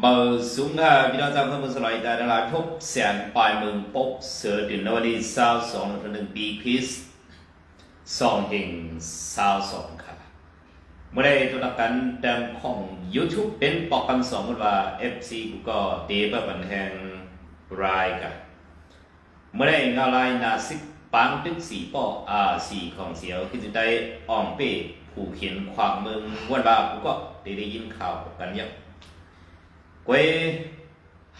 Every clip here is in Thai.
Mờ xuống ha video trang thông số loại tại là thúc sàn bài mừng bốc sửa điện nó đi sao song là từng bí piece song hình sao song ค่ะเมื่อได้ตัวนักการเต็มของ YouTube เป็นปอกกันสองว่า FC กูก็เตะแบบบันแทงรายกันเมื่อได้เงาลายนาซิกปังตึกสีปออาสีของเสียวคือจะได้อ่อมเป้ผู้เขียนความมึงวันว่ากูก็ได้ได้ยินข่าวกันเยอะ กวย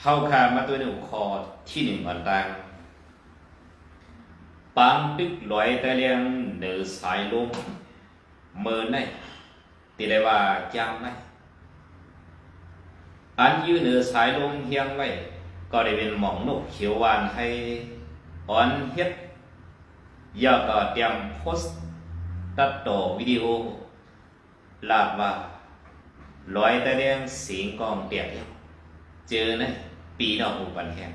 เฮาขามาตัวหนึ่งคอที่หนึ่งวันตังปังตึกลอยแต่เลียงเนือสายลมเมินได้ตีได้ว่าจ้างได้อันยืนเนือสายลมเฮียงไว้ก็ได้เป็นหมองนกเขียวหวานให้อ่อนเฮ็ดยาก็เตรียมโพสต์ตัดต่อวิดีโอ ลาดว่าลอยแต่เลียงเสียกเดียว เจอนะปีนอาหูปันแห้ง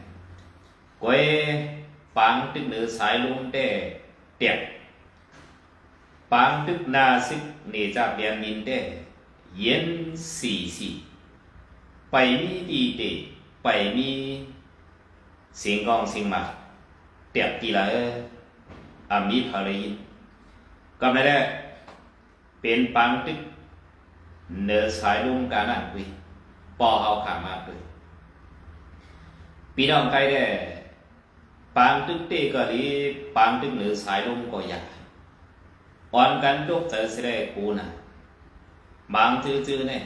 ก้อยปังตึกเหนือสายลุงแต่เตียกปังตึกนาซึกเนจาเบียนมินแต่เย็นสี่สีไปมีดีเดไปมีเสียงกองเสียงมาเตียกกีละเอออามีภารินก็ไม่ได้เป็นปังตึกเนือสายลุงการอ่านคุยปอเอาขามาเลย พี่น้องใครได้ปางตึกเตก็ดีปางตึกเหนือสายลมก็อยากอ่อนกันจกเจอเสด็กูน่ะบางจื้อๆเนี่ย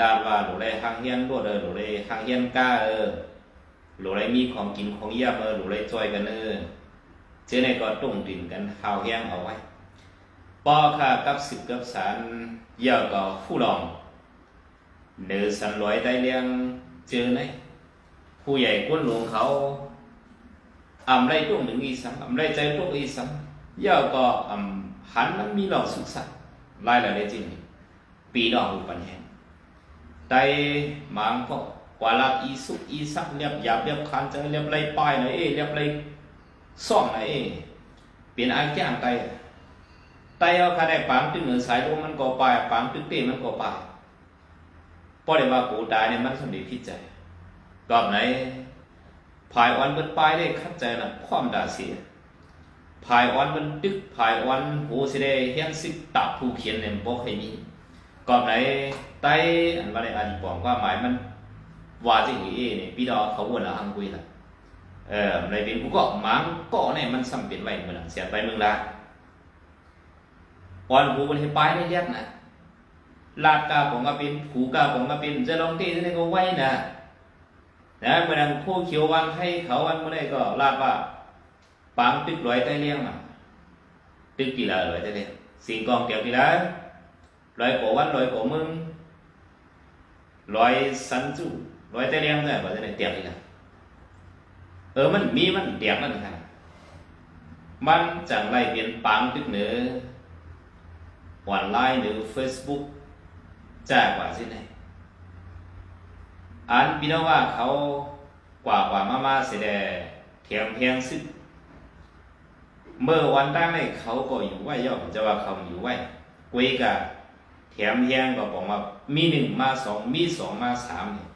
ลาดว่าหลูไรหางเฮียนรวดเออหลูไรหางเฮียนก้าเออหลูไรมีของกินของเยี่ยมเออหลูไรจอยกันเออเจ้าในก็ตุ้งดินกันข้าวเฮียงเอาไว้ปอค่ะกับสิบกับสารเยี่ยก็ผู้ลองเนือสันลอยได้เลี้ยงเจอไหน ผู้ใหญ่ก้นหลวงเขาอำไรตุ้งหนึ่งอีสัมอำไรใจตุ้งอีสัมย่อก็อำหันมันมีหลอกสุขสันไล่ละได้จริงปีดอกอุปันแห่งไตหมางก็กว่าลักอีสุกอีสักเรียบหยาบเรียบคันจะเรียบไรป้ายหน่อยเอเรียบไรซ่อมหน่อยเอเปลี่ยนอาแก้งไตไตเอาคาได้ปังตึ้งเหนือสายลมมันก็ไปปังตึ้งเต้มันก็ไปพอได้ว่ากูตายเนี่ยมันสมดีพิจัย รอบไหนภายวันมันปลายได้คัดใจนะความด่าเสียภายวันมันตึกภายวันหูสิได้เฮียนสิตับผู้เขียนเนี่ยบอกให้มีกอบไหนไตอันมาในอดีตบอกว่าหมายมันว่าจริงเอเนี่ยพี่ดอเขาวนละหังกุยละเออในเป็นกูก็มังก็เนี่ยมันซ้ำเป็นไว้เหมือนเสียไปเมืองละวันหูมันให้ปลายได้เรียกนะลาดกาผมก็เป็นผูกาผมก็เป็นจะลองตีจะได้ก็ไว้นะ นะเมื่อนั้นผู้เขียววันให้เขาวันเมื่อไรก็ลาดว่าปางตึกลอยใต้เลี้ยงอะตึกกี่ละลอยใต้เลี้ยงสิ่งกองเกี่ยวกี่ละลอยโกวันลอยโกมึงลอยสันจูลอยใต้เลี้ยงเนี่ยบอกจะได้เตียงกี่ละเออมันมีมันเตียงมันค่ะมันจังไรเปลี่ยนปางตึกเหนือออนไลน์หรือเฟซบุ๊กแจ้งว่าสิไหน อันพี่น้องว่าเขากว่ากว่ามามาเสียดเทียมเพียงซึ่งเมื่อวันตั้งในเขาก็อยู่ไหวย่อมจะว่าเขาอยู่ไหวกุยกับเทียมเพียงก็บอกว่ามีหนึ่งมาสองมีสองมาสามเนี่ย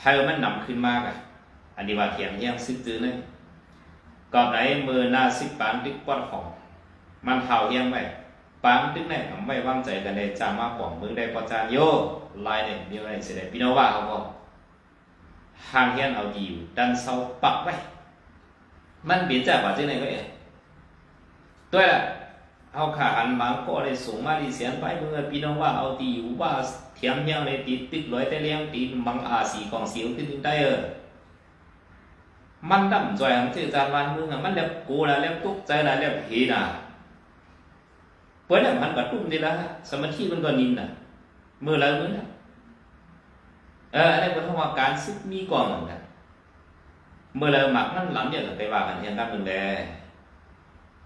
ให้มันนำขึ้นมากอะอันนี้ว่าเทียมเพียงซึ่งจื้อเนี่ยก่อนไหนมือหน้าสิบปานตึกป้อนของ มันเท่าเฮียงไว้ ปางตึกไหนผมไม่วางใจกันในจามาปองมือได้ประจานโยลายเนี่ยมีอะไรเสียดพี่น้องว่าเขาก็หางเฮียนเอาดีอยู่ดันเสาปักไว้มันเปลี่ยนจากว่าที่ไหนก็เอ๋ด้วยละเอาขาหันมาก็ได้สูงมาดีเสียนไปเมื่อพี่น้องว่าเอาดีอยู่ว่าเทียมเฮียงเลยตีตึกลอยแต่เลี้ยงตีมังอาสีของเสียวขึ้นได้เออมันดำจ่อยของที่จานวันมึงอะมันเรียบกูละเรียบทุกใจละเรียบหีน่ะ เพราะนั้นมันก็ตุ้มดีละสมาธิมันก็นินน่ะมือละมือน่ะเอออันนี้เป็นว่าการซึกมีก่อนเหมือนกันเมื่อเราหมักนั่นหลังเดียไปว่ากันเทียงกันมึงแด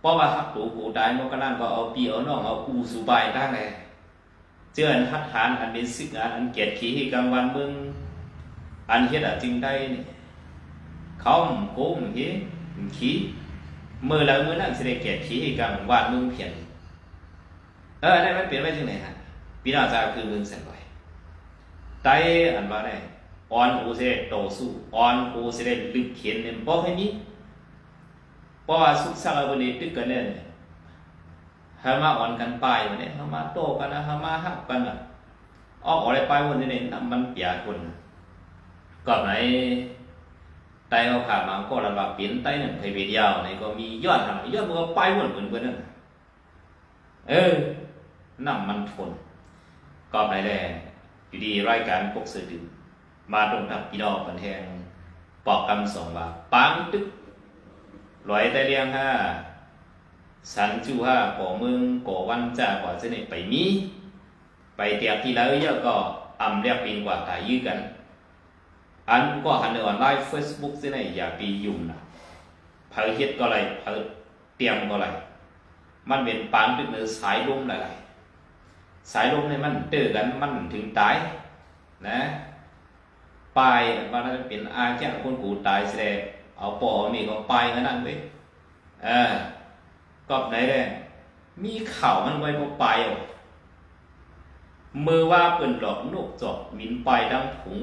เพราะว่าฮักตูกูตายมันก็นั่นก็เอาปีเอาน้องเอาอูสูบายตั้งเลยเจออันทัดฐานอันเป็นสิกงานอันเกียรติขีให้กลางวันมึงอันเฮ็ดอะจริงได้นี่เขาโก้มเฮ็ดขี้มือเรามือนั่นสิได้เกียรติขีให้กลางวันมึงเพียน เอออันนี้มันเปลี่ยนไปจังไหนฮะพี่น้องจะคือมึงเสร็จไปไตอันว่าได้ออนอูสิได้โตสู้ออนอูสิได้ลึกเขียนเนี่ยบ่ให้มีเพราะว่าสุขสักวันนี้ตึกกันเนี่ยหามาอ่อนกันไปวันนี้หามาโตกันนะหามาฮักกันอะออกอะไรไปวันนี้เนี่ยน้ำมันเปียกคนก็ไหนไตเอาขาดมาก็ระบาดเปลี่ยนไตหนึ่งไทยเวียาวนี่ก็มียอดทำยอดมันก็ไปหมดเหมือนกันนั่นเออ น้ำมันทนก็ไหนแหลอยู่ดีรายการพวกสื่อดึงมาตรงทับพี่น้องบันแทงปอกกำสองว่าปังตึกลอยแต่เรียงห้าสันจูห้าก่อมึงก่อวันจ้ากว่าเสน่ไปมีไปเตียบที่แล้วเยอะก็อำเรียกปีนกว่าตายยื้อกัน อันก็หันในออนไลน์เฟซบุ๊กเสน่อย่าปียุ่งนะเผยเฮ็ดก็ไรเผยเตรียมก็ไรมันเป็นปานตึกเนื้อสายลุ่มหลาย สายลมเนี่ยมันเจอกันมันถึงตายนะปลายมันจะเป็นอาแค่คนกูตายแสดงเอาปอมีก็ปลายกันนั่นเว้ยเออกอบไหนเลยมีเข่ามันไว้ก็ปลายเอามือว่าเปิ่นดอกนกจอกมินปลายดังผง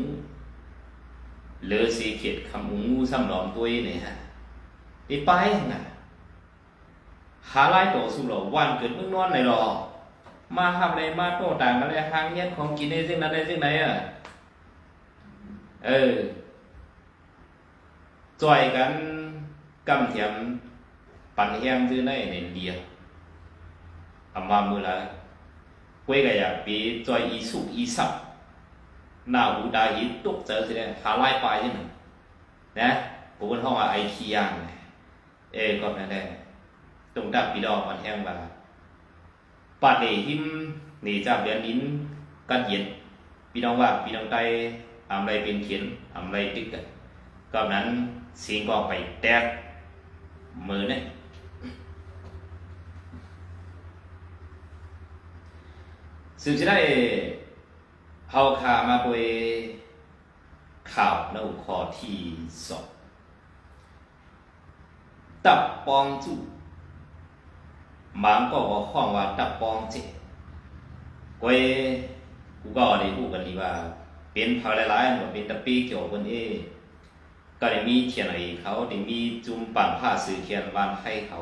เหลือสีเขียดคำงูซ้ำหลอมตัวเนี่ยฮะไอ้ปลายไงหาไล่ตัวสุหลอวันเกิดเมื่อนอนในรอ มาทำอะไรมาโต้ต่างอะไรทางเงี้ยของกินได้ซึ่งนั้นได้ซึ่งไหนอะเออจ่อยกันกำเทียมปั่นแห้งซื้อในในเดียอามามือละกวยกะอยากปีจ่อยอีสุกอีสับหน้าหูตาหิตุกเจอสิเนี่ยหาไล่ปลายใช่ไหมนะผมเป็นห้องว่าไอทียางเออก็นั่นแหละตรงดับปีดอกมันแห้งบา ปัดนี่หิมนี่จาเดือนนิ้นกันเย็นพี่น้องว่าพี่น้องไตทำอะไรเป็นเขียนทำอะไรติ๊กก็นั้นเสียงก็ไปแตกมือเนี่ยซึ่งจะได้เอาขามาโดยข่าวในหัวข้อที่สองตับปองจู่ mạng có có khoảng ว่าตับปองเจกวยกูก็ได้พูดกันดีว่า เป็นพาหลายๆอันว่าเป็นตะปีเกี่ยวกันเอก็ได้มีเขียนอะไรเขาได้มีจุ่มปั่นผ้าสื่อเขียนวันให้เขา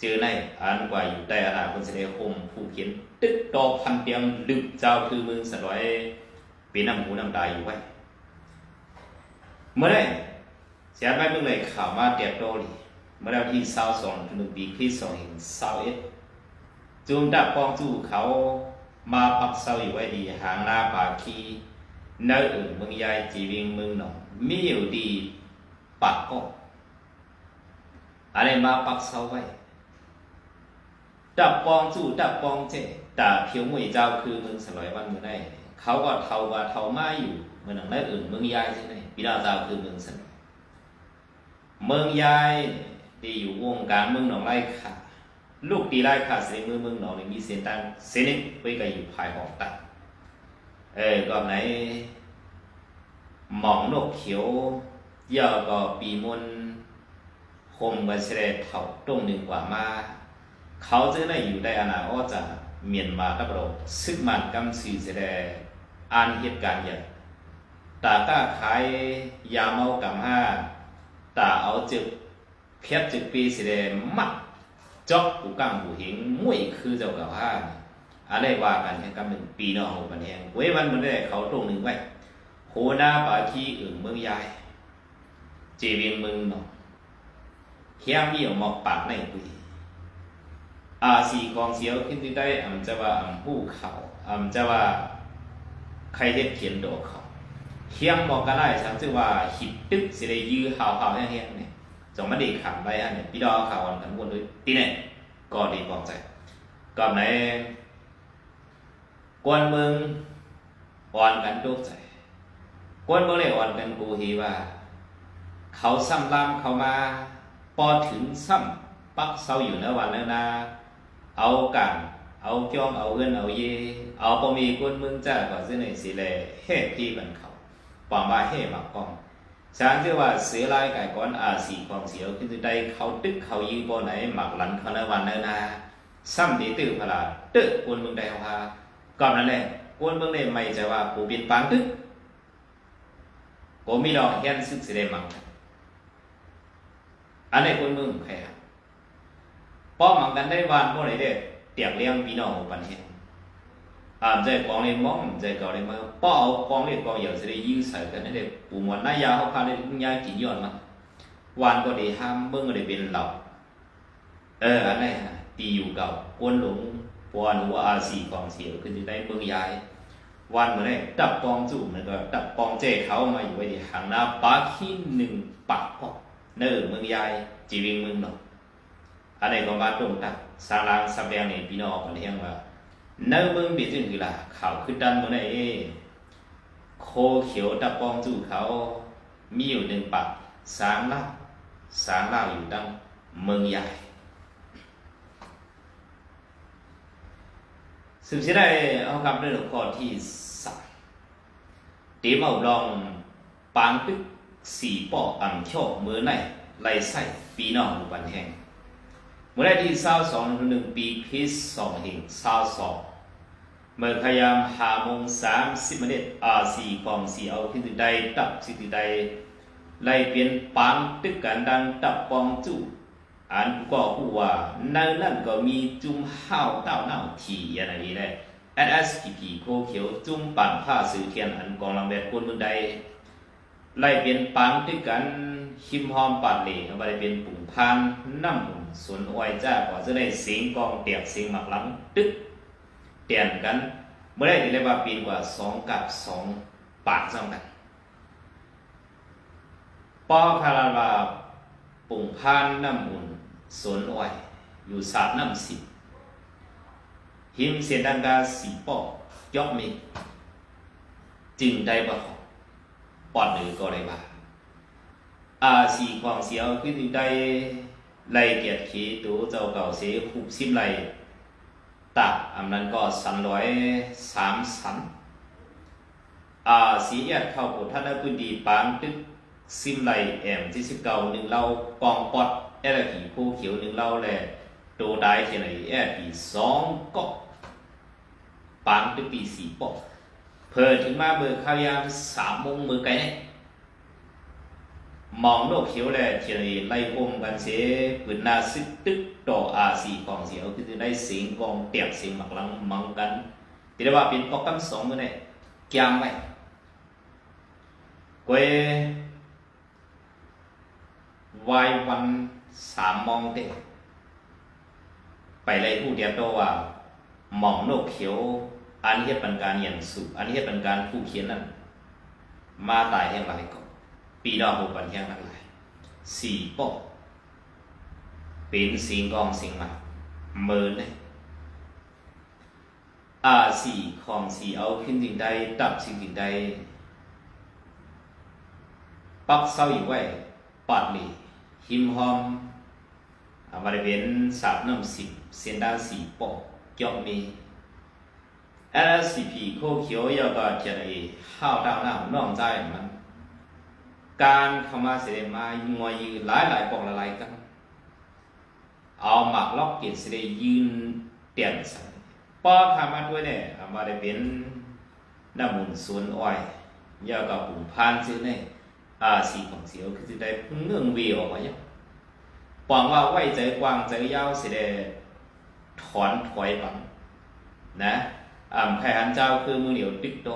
เจอในอันกว่าอยู่ใต้อาณาคนเสด็จคมผู้เขียนตึกดอกพันเปียงลึกเจ้าคือมึงสลอยเป็นน้ำหูน้ำตาอยู่ไว้เมื่อไรเสียไปเมื่อไรข่าวมาเตียบโตลี เมื่อวันที่สาวสองถึงปีคริสต์สองเห็นสาวเอ็ดจูมดับปองจู่เขามาปักเสาอยู่ไว้ดีหางหน้าปาคีเนื้ออื่นเมืองยายจีวิงเมืองหนองมีอยู่ดีปักก็อะไรมาปักเสาไว้ ดับปองจู่ดับปองเจแต่เพียวมวยเจ้าคือเมืองสลอยวันเมื่อได้ เขาก็เท่าว่าเท่ามาอยู่เมืองหนังได้อื่นเมืองยายใช่ไหมปีดาเจ้าคือเมืองสลอยเมืองยาย ที่อยู่วงการเมืองหนองไร่ค่ะ ลูกตีไร่ค่ะเสียมือเมืองหนองนี่มีเสียงตั้งเสียนิไว้ก็อยู่ภายหอกตังเออก็ไหนหมองนกเขียวเย่อก็ปีมนคมกันเสดเถ่าตรงหนึ่งกว่ามา เขาจะได้อยู่ในอนาคตจะเมียนมาตับโรซึกมันกำสีเสด็จอ่านเหตุการณ์อย่างตาก้าขายยาเมากำห้าตาเอาจึก เพชรจึกปีสิเดมัดจอกกูกังกูหิงมวยคือเจ้ากับผ้าอะไรว่ากันแค่กำหนึ่งปีนอหูกันแหงเว้ยวันมันได้เขาตรงหนึ่งไว้โหนาปาทีอื่นเมืองยาย เจเวียงเมืองนองเฮียมีออกมาปากในปุยอาสีกองเสียวขึ้นที่ได้อำจะว่าอำผู้เขาอำจะว่าใครเฮ็ดเขียนโดเขาเฮียงบอกกันได้ฉันชื่ว่าหิดตึกสิได้ยื้อหาวหาวแห้งๆเนี่ย จงมาดีขำไปอันเนี่ยพี่ดอข่าวอันกันวนด้วยตีเนี่ยก็ดีบอกใจก่อนไหนกวนเมืองอ่อนกันทุกใจกวนเมืองเลยอ่อนกันกูฮีว่า เขาซ้ำลามเขามาพอถึงซ้ำปักเสาอยู่ในวันนั้นนะเอากันเอาจ้องเอาเงินเอาเย เอาพอมีกวนเมืองจ้าก็สิไหนสิแลเฮ็ดที่บันเขาปอมาเฮ็ดมากกอง ฉันเชื่ว่าเสือลายไก่ก้อนอาสีความเสียวขึ้นได้เขาตึกเขายืนบนไหนหมักหลันเขาในวันนั้นนะซ้ำดีตื้อพลาตึกคนเมืองใดเขาพาก่อนนั้นแหละกวนเมืองได้ไม่จะว่าผู้เป็นปางตึกก็มีดอกเฮียนซึกสิได้มังอันนี้กวนเมืองใครครับป้อมังกันได้วานพวกไหนเด้เตียงเลี้ยงพี่น้องปันเฮ็ด อ่า在光里忙在搞里嘛ป้อเอา光里光有สิได้ยิงใส่กันนั่นเด้ปู่มวนนายาเขาพาได้ยากินย้อนมาวานก็ได้ห้ามเบิ่งก็ได้เป็นเหล่าเอออันนี้ฮะตีอยู่เก่ากวนหลงปวนหัวอาสีของเสียวคือจะได้เบิ่งยาย วันเมื่อไรดับปองจู่มันก็ดับปองเจ้เขามาอยู่ไว้ที่หางหน้าปาขี้หนึ่งปากก็เนอเมืองยายจีวิงเมืองหนอกอันนี้ก็มาตรงตักสร้างรางสับแดงในพี่น้องคนเที่ยงว่า เนอเมืองบีจึงคือละข่าวขึ้นดันเมื่อไรเอโคเขียวดับปองจู่เขามีอยู่หนึ่งปากสางเล่าสางเล่าอยู่ดังเมืองใหญ่ซึ่งจะได้เอาคำเรื่องข้อที่สามตีมาลองปางตึกสีปอกอังโชคมือในไล่ใส่ปีนองอุปันแห่ง เมื่อได้ที่เศร้าสองหนึ่งปีพิษสองหิงเศร้าสองเมื่อพยายามหาโมงสามสิบนาทีอาสี่กองสี่เอาที่ใดตับสิทธิใดไล่เปลี่ยนปางตึกกันดังตับปองจู่อันก็ผู้ว่าในนั้นก็มีจุ่มห้าวเต้าเน่าทีอะไรนี่แหละ SSPP โคเขียวจุ่มปั่นผ้าสื่อเทียนอันกองลำแบบคนเมืองใดไล่เป็นปังด้วยกันหิมหอมปัดเหล่เอาไปเป็นปุ่งพานน้ำ สวนอ้อยจ้าก็จะได้สียงกองเตียกสียงหมักหลังตึกเตียนกันเมื่อได้เรียกว่าปีนกว่าสองกับสองปากซ้ำกันปอคาราบาปุ่งพานน้ำหุ่นสวนอ้อยอยู่สาดน้ำสิหิมเสียดังกาสีปอยอกมีจึงได้บ่ปอดหรือก็ได้บ่าอาสีความเสียวคือถึงได้ ไล่เกียรติขีตัวเจ้าเก่าเสียหุบซิมไลตักอันนั้นก็สันร้อยสามสันอาสีเอียดเข้าปุท่านพื้นดีปางตึกซิมไลแอมที่สิบเก้าหนึ่งเรากองปอดแอร์ผีผู้เขียวหนึ่งเราแหละตัวได้เท่าไหร่แอร์ผีสองก็ปางตึกปีสี่ปอกเพิ่ถึงมาเบอร์ข้าวยามสามโมงมือไกลเนี่ย มองโลกเขียวและเท่าไหร่ไล่อมกันเสียปืนนาซึกตึกต่ออาสีกองเสียวคือจะได้เสียงกองเตียกเสียงหมักลังมังกันที่เรียกว่าเป็นปอกกันสองมือเนี่ยแกงไว้กวยวายวันสามมองเตะไปเลยผู้เดียบโตว่าหมองโนกเขียวอันเฮ็ดเป็นการอย่างสุอันเฮ็ดเป็นการผู้เขียนนั้นมาตายแห่งไรก็ปีดอกบุปันแห่งไรสี่ปอ ปีดอกเป็นสิงกองสิงมาเมินเลยอาสี่ของสี่เอาขึ้นสิ่งใดดับสิ่งสิงใดปักเศร้าอยู่ไว้ปัดหลีหิมหอมบริเวณสาบน้ำสิบเส้นด้านสี่ปอกเกี่ยวมี LSCP โคเขียวยาวก็จะได้ห้าว การเข้ามาเสด็จมางวยยืนหลายหลายปอกละลายกันเอาหมักล็อกเกตเสด็จยืนเตียนใส่ป้อขามาด้วยเนี่ยมาได้เป็นน้ำมุนสวนอ้อยยากับปุ่มพานซื้อเนี่ยอาสีของเสียวคือจะได้เงื่องวีออกมาอย่างหวังว่าไหวใจกว้างใจยาวเสดถอนถอยบังนะอ่าใครหันเจ้าคือมือเหนียวติ๊กโต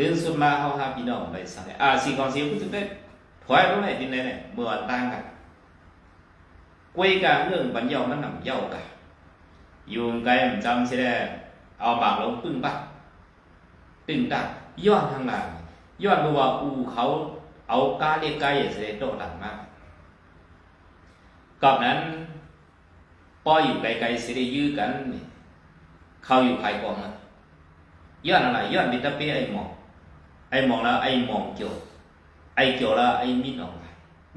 เรื่องสุดมาเขาหาพี่น้องไปสั่งอาสีของเสียวคือจะได้ถอยตรงไหนทีไหนเนี่ยเมื่อตั้งกันกุยกันเรื่องบัญญัติมันนำเย้ากันอยู่ไกลจำสิได้เอาปากลงปึ้งปะตึงตาย้อนทางหลังย้อนดูว่าอูเขาเอากาเรียกไกายเสด็จโตดังมากกับนั้นป้ออยู่ไกลๆเสด็จยื้อกัน เขาอยู่ภายกองนะย้อนอะไรย้อนมิตรเปียไอหมอง ไอ้มองแล้วไอ้มองเกี่ยว ไอ้เกี่ยวแล้วไอ้มิดออกไป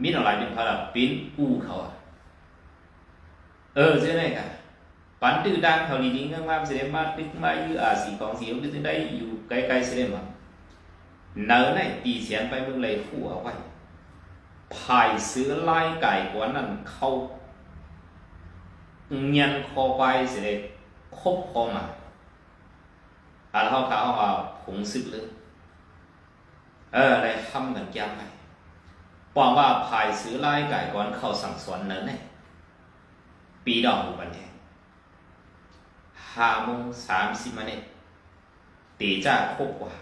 มิดออกไปเป็นพลังปิ้นอู้เขาอะเออใช่ไหมครับปันตื้อดังเขาดีจริงๆมากเสด็จมาตึกมาอยื้อาสีกองสีก็จะได้อยู่ไกลๆเสด็จมานอในตีเสียนไปเมื่อไรคู่เอาไว้ภายเสือไล่ไก่กว่านั้นเขาเงียนคอไปเสด็จคบคอมาอาลเขาขาเขาว่าผงซึกเลย เอออะไรทำกันยังไงปองว่าภายซื้อไล่ไก่ก่อนเข้าสั่งสอนเนินเนี่ยปีดอกอุบันเนี่ยห้าโมงสามสิบนาทีตีจ้าครบกว่า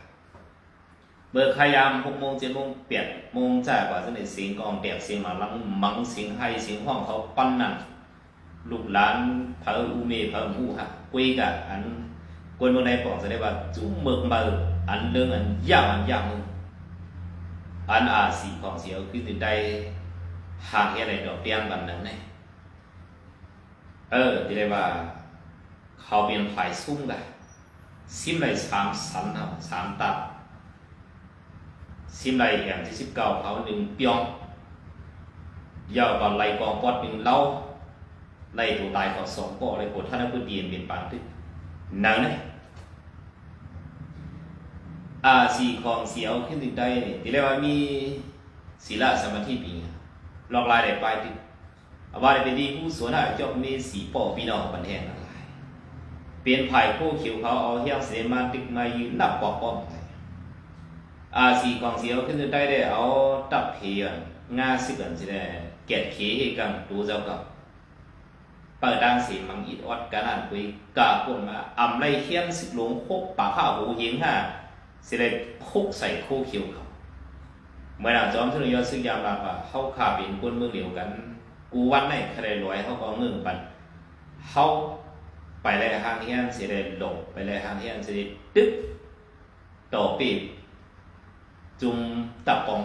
เบอร์ขยามหกโมงเจ็ดโมงเปียดโมงจ้ากว่าจะได้เสียงกองเปียกเสียงหมาลังมังเสียงให้เสียงห้องเขาปั้นนั่นลูกหลานเผออูเมเผออูฮะคุยกันอันกวนเมืองในบอกจะได้ว่าจุ้มเมืองเบอร์อันเรื่องอันยากอันยากมึง อันอาสีของเสียวคือติดได้หางอะไรดอกเตี้ยงกันนั้นเนี่เออที่ได้ว่า เขาเป็นฝ่ายซุ่มกันซิมเลยสามสันเอาสามตับซิมไรอย่างที่สิบเก้าเขาหนึ่งเปียงยาวกว่าไรกองปอดหนึ่งเล่าไล่ตัวตายเขาสองปอเลยปวดท่านพุทธีนเป็นปานตึกหนังเนี่ย อาสีของเสียวขึ้นถึงได้นี่ที่เรียกว่ามีศีลสมาธิปีลอกลายได้ไปตึกอาว่าได้เป็นดีผู้สวนอะจบมีสีปอพี่น้องบันแทงอะไรเปลี่ยนไผ่ผู้เขียวเขาเอาเฮี้ยงเสมาตึกมายืนนับปอกป้อมไปอาสีกองเสียวขึ้นได้ได้เอาตับเพียนงาสิกันสิได้เกตเขียกันดูเจ้ากับเปิดดังสีมังอิดอดกันนั่นคุยกาปนมาอำไรเขี้ยนสิหลงคบปากข้าวหูหิงห้า สิได้พุกใส่คู่เขียวเขาเมื่อหน้าจอมทุนยอดซึ่งยามรับว่าเขาขาเป็นคนเมืองเดียวกัน กูวันไหนใครรวยเขาก็เงินปันเขาไปเลยทางเฮียนสิได้หลงไปเลยทางเฮียนสิได้ตึ๊บต่อปีจุงตับปอง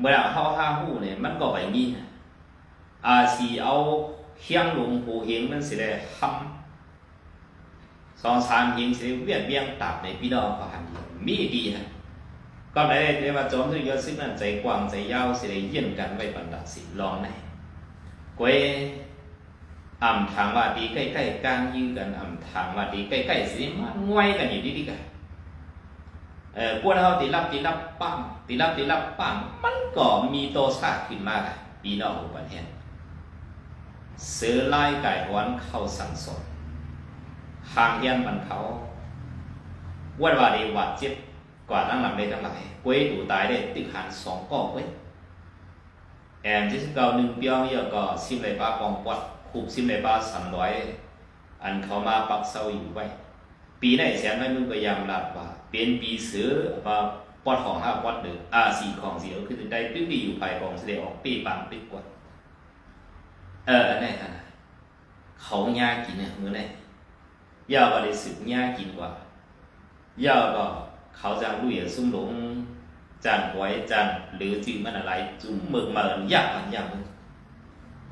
เมื่อเราเข้าห้าหูเนี่ยมันก็ไปมีอาสีเอาเฮียงลงหูเฮียงมันสิได้ทำ สองสามเฮียงสิได้เวียนเวียงตับในพี่น้องก็หันมีดีฮะก็ได้เรียกว่าจอมทุกยศซึ่งนั่นใจกว้างใจยาวสิได้เยี่ยนกันไว้บรรดาสิลองไหนกวยอ่ำทางว่าดีใกล้ๆกลางยื้อกันอ่ำทางว่าดีใกล้ๆสิมันง่วยกันอยู่ดีๆกันเออพวกเราติรับติรับปั้มติรับติรับปั้มมันก็มีโตซาขึ้นมาค่ะปีนอกอุปเทศเสือไล่ไก่หวันเข้าสังสอ นหางเฮียนมันเขาวันวาดีวัดเจ็บกว่าตั้งหลังได้ทั้งหลายกวยตูตายได้ติดหันสองก้อเว้ยแอมที่สิบเก้าหนึ่งเปียวเยอะก็ซิมเลยป้าปองปอดคูบซิมเลยป้าสามร้อยอันเขามาปักเสาอยู่ไว้ ปีไหนแสนไม่มึงก็ยามรับว่า เป็นปีเสือว่าปอดของห้าปอดเดืออาสี่ของเสียวคือได้ตึ้งดีอยู่ภายของเสด็จออกปีปังปีกว่าเอออันนี้ฮะเขาย่ากินเนี่ยมือไหนยาวก็ได้สึกย่ากินกว่ายาวก็เขาจะรู้อย่าซุ่มหลงจานหวยจานหรือจื่อมันอะไรจุ่มเมืองมาอยากมันยากมัน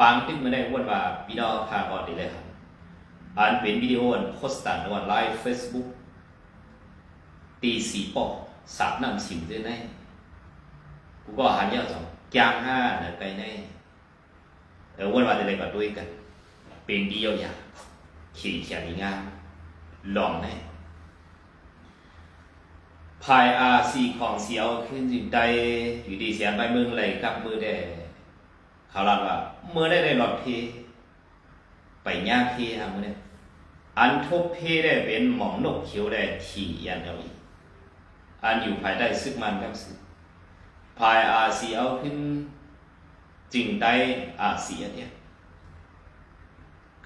ปางตึ้งไม่ได้วนว่าพี่น้องพาบอดได้เลยครับอันเป็นวิดีโออันโพสต์ต่างวันไลฟ์เฟซบุ๊กตีสีปอกสามนำสิมด้วยไงกูก็หันยาวจังจางห้าเนี่ยไปในเออวันวันอะไรก็ด้วยกัน เป็นดีเยาวย่างขี่เขียนงาม ลองแน่ภายอาซีของเสียวขึ้นจิตใจอยู่ดีเสียไปมือเลยกับมือได้เขาล่าว่ามือได้ได้หลอดเพไปย่างเพีทำมือเนี่ยอันทบเพได้เป็นหมองนกเขียวได้ทียันเอาอีอันอยู่ภายใต้ซึกมันกับซึกภายอาเซียเอาขึ้นจึงได้อาเซียเนี่ย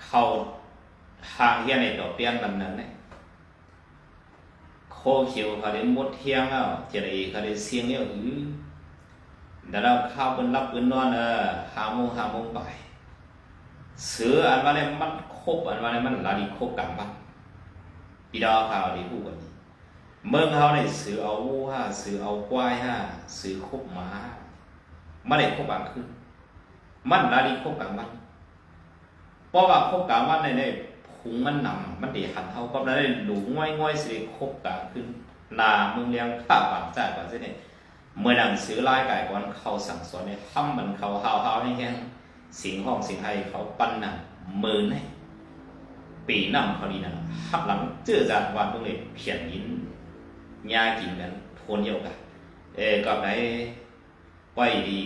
เข้าทางเฮียในดอาเสียเนี่ยเขา บนรับบนนอนเออหาโมงหาโมงไปเสืออันว่าเนี่ยมันครบอันว่าเนี่ยมันลาดีครบกลางบ้านปีดาวข่าวดีผู้กันนี้เมืองเขาเนี่ยเสือเอาวัวห้าเสือเอาควายห้าเสือครบหมาไม่ได้ครบกลางคืนมันลาดีครบกลางบ้านเพราะว่าครบกลางบ้านในในพุงมันนำมันเดีหันเท่ากับนั้นหลูง่อยง่อยเสือครบกลางคืนนาเมืองเลี้ยงข้าบางจ่ายกว่าเส้นเนี่ยเมื่อนังซื้อลายไก่ก่อนเขาสั่งสอนเนี่ยทำมันเขาหาวหาให้แห้งสิงห้องสิงไห้เขาปั้นหนังมือในปีนำเขาดีนะหักหลังเจอจากวันตรงนี้เพียนยินยากินกันทนเยอะกันเออกับไหนไหวดี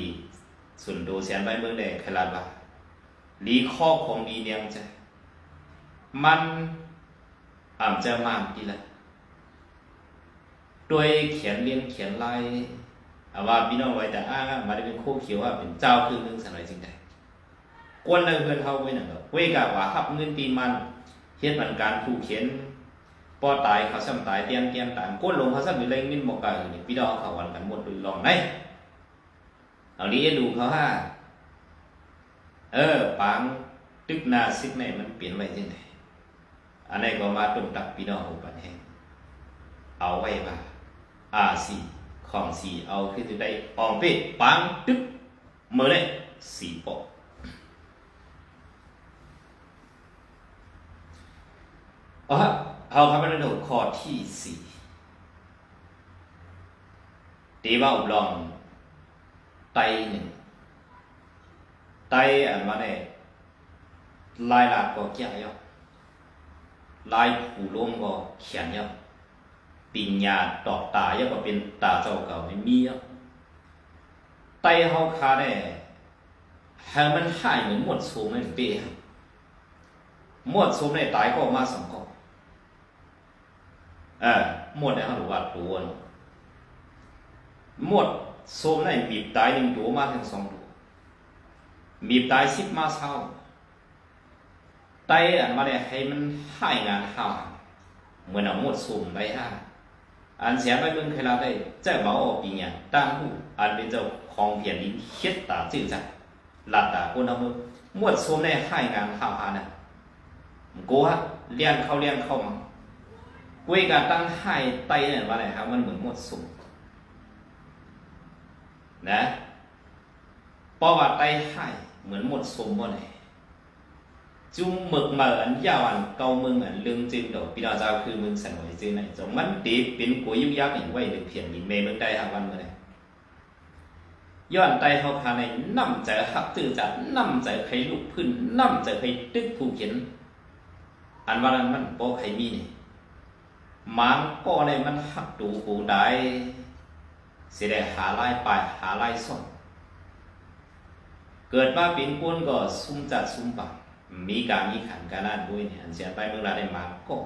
ส่วนดูเสียนใบเมืองแดงขลาดว่าลีข้อของดีเนียงจ้ะ มันออ่ำจะมากดีละด้วยเขียนเรียนเขียนลายอาว่าพี่น้องไว้แต่อ้างมาได้เป็นคู่เขียวว่าเป็นเจ้าคือเมืองสันไรจริงได้กวนเลยเพื่อนเฮาไว้หนังก็เว้ยกะว่าหับเงินตีนมันเฮ็ดมันการผู้เขียนปอตายเขาซ้ำตายเตียนเตียนตานก้นลงเขาซ้ำอยู่เลยมินบอกกานี่พี่น้องเขาวันกันหมดดูลองได้เอานี้ดูเขาว่าเออปังตึกนาซิกในมันเปลี่ยนไปยังไง อันนี้ก็มาต้นตักพี่น้องอุปันแห่งเอาไว้ว่าอาสีของสีเอาขึ้นจะได้อองเป้ปังตึกเมื่อไรสีปอกเอาฮะเอาครับมาดูข้อที่สี่ตีว่าอบรองไตหนึ่งไตอันว่าได้ลายลาดก็เกี่ยวยอ ลายผูร่วมก็เขียนยอปิญญาตอกตายอก็เป็นตาเจ้าเก่าไม่มียอไตเฮาคาได้ให้มันหายเหมือนหมดสูงไม่เป๊ะหมดสูงในตายก็มาสองกอเออหมดเนี่ยเขาบอกว่าตัวเนาะหมดสูงในบีบตายหนึ่งตัวมาถึงสองตัวบีบตายสิบมาเท่า ไตอันมาเนี่ยให้มันให้งานห้าเหมือนเอาหมดสุ่มไปห้าอันเสียไปเมืองเคยเราได้เจ้าเบาออกปีเนี่ยตั้งหูอันเป็นเจ้าของเพียรลิ้นเฮ็ดตาจื้อจัดหลัดตาคนเอามือหมดสุ่มในให้งานห้าหาน่ะกูฮะเรียนเข้าเรียนเข้ามากุยการตั้งให้ไตเนี่ยว่าอะไรครับมันเหมือนหมดสุ่มนะเพราะว่าไตให้เหมือนหมดสุ่มบ่ไจุมมึกมือันยาวอันเกาเมืองอัมือนลืงจินดอกพี่ดาจ้าคือมึองสันหวยจีนไหนจงมันตีเป็นกุยยุยักษ์อย่งไว้หรือเพียงมีเมเมืองใดหาวันเมื่อไหร่ย้อนใจเขาพาในน้ำใจหักตื่นจัดน้ำใจใครลูกพื้นน้ำใจใครตึกผู้เขียนอันว่านั้นมันโปใครมีนี่มังก็ในมันหักดูหูได้เสียได้หาไล่ไปหาไล่ส่งเกิดมาเป็นกวนก็ซุ่มจัดซุ่มปัง มีการมีขันการลานด้วยเนี่ยอันเสียไปเมื่อไรได้มาก็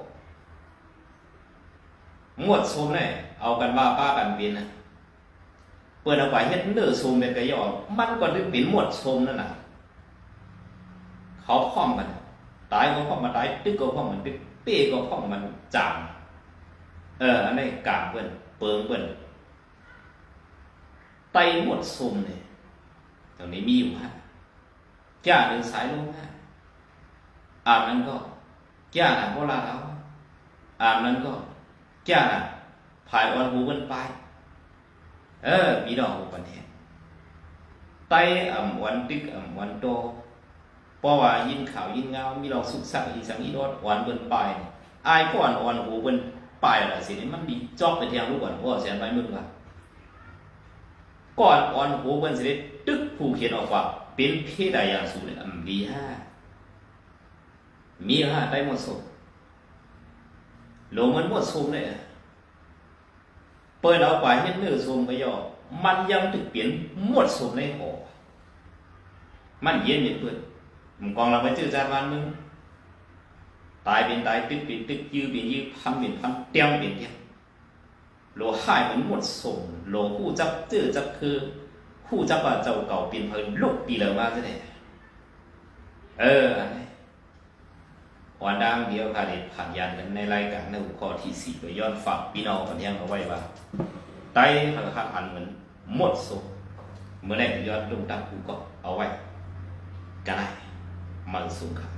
หมดซุมเนี่ยเอากันว่าป้ากันเป็นนะเปิดเอาไปเฮ็ดเนื้อซุมเป็นกระยอมันก็ได้เป็นหมดซุมนั่นน่ะ เขาพร้อมกัน ตายก็พร้อมมาตายตึกก็พร้อมมันตึกเป้ก็พร้อมมันจามเอออันนี้กางเปิ้นเปิงเปิ้นไตหมดซุมเนี่ยตรงนี้มีอยู่ฮะจ้าเดินสายลงฮะ อาบนั้นก็แก้หนังโบราณแล้วอาบนั้นก็แก้หนังผายวันหูวันไปเออมีดอกหูปันแหงไตอ่ำวันตึกอ่ำวันโตเพราะว่ายินข่าวยินเงามีเราสุขสักอีสังอีรอดวันเบิ่นไปอายก่อนวันหูเบิ่นไปอะไรสินี่มันมีจอกไปเทียงลูกก่อนว่าเสียไปมึงว่าก่อนอ่อนหูเบิ่นสิได้ตึกผู้เขียนออกว่าเป็นเพศใดอย่างสูงเลยอ่ำดีห้า มีห้าได้หมดสุโลมันหมดซุมเลยเปิดเอาไปเห็นเนื้อซุมก็ย่อมันยังถึงเปลี่ยนหมดซุมในหอมันเย็นเย็นเปิดมึงกองเราไปเจอจานวันมึงตายเป็นตายตึกเป็นตึกยื้อเป็นยื้อพันเป็นพันเตี้ยงเป็นเตี้ยงโลหายมันหมดซุมโลคู่จับเจอจับคือคู่จับว่าเจ้าเก่าเป็นเพิ่นลุกปีเลยมาซะเนี่ยเอออันนี้ วันดังเดียวคาเด็ดผ่านยันกันในรายการในหัวข้อที่สี่ไปย้อนฝากพี่น้องตอนที่ยเอาไว้ว่าไตหันหันเหมือนหมดสุกเมื่อได้ย้อนลงดับกูก็เอาไว้กันได้มันสุขค่ะ